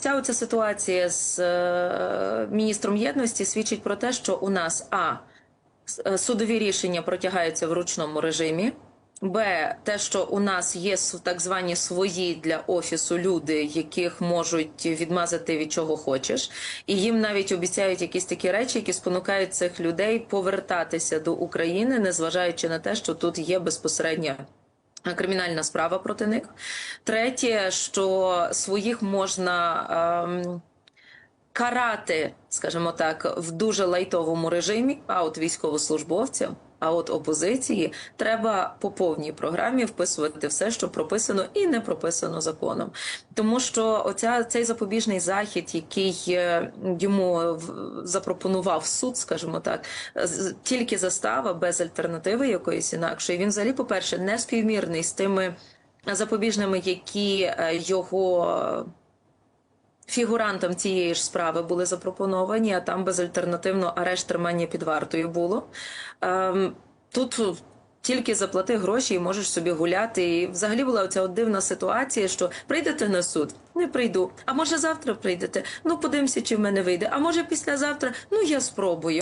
Ця оця ситуація з е, міністром єдності свідчить про те, що у нас а е, судові рішення протягаються в ручному режимі. Б, те, що у нас є так звані свої для офісу люди, яких можуть відмазати від чого хочеш, і їм навіть обіцяють якісь такі речі, які спонукають цих людей повертатися до України, незважаючи на те, що тут є безпосередня кримінальна справа проти них. Третє, що своїх можна ем, карати, скажімо так, в дуже лайтовому режимі, а от військовослужбовцям. А от опозиції треба по повній програмі вписувати все, що прописано і не прописано законом. Тому що оця цей запобіжний захід, який е, йому запропонував суд, скажімо так, тільки застава без альтернативи якоїсь інакшої. Він взагалі, по-перше, не співмірний з тими запобіжними, які е, його фігурантам цієї ж справи були запропоновані, а там безальтернативно арешт тримання під вартою було. Ем, тут тільки заплати гроші і можеш собі гуляти. І взагалі була оця от дивна ситуація, що прийдете на суд, не прийду. А може завтра прийдете? Ну подивимося, чи в мене вийде. А може післязавтра? Ну я спробую.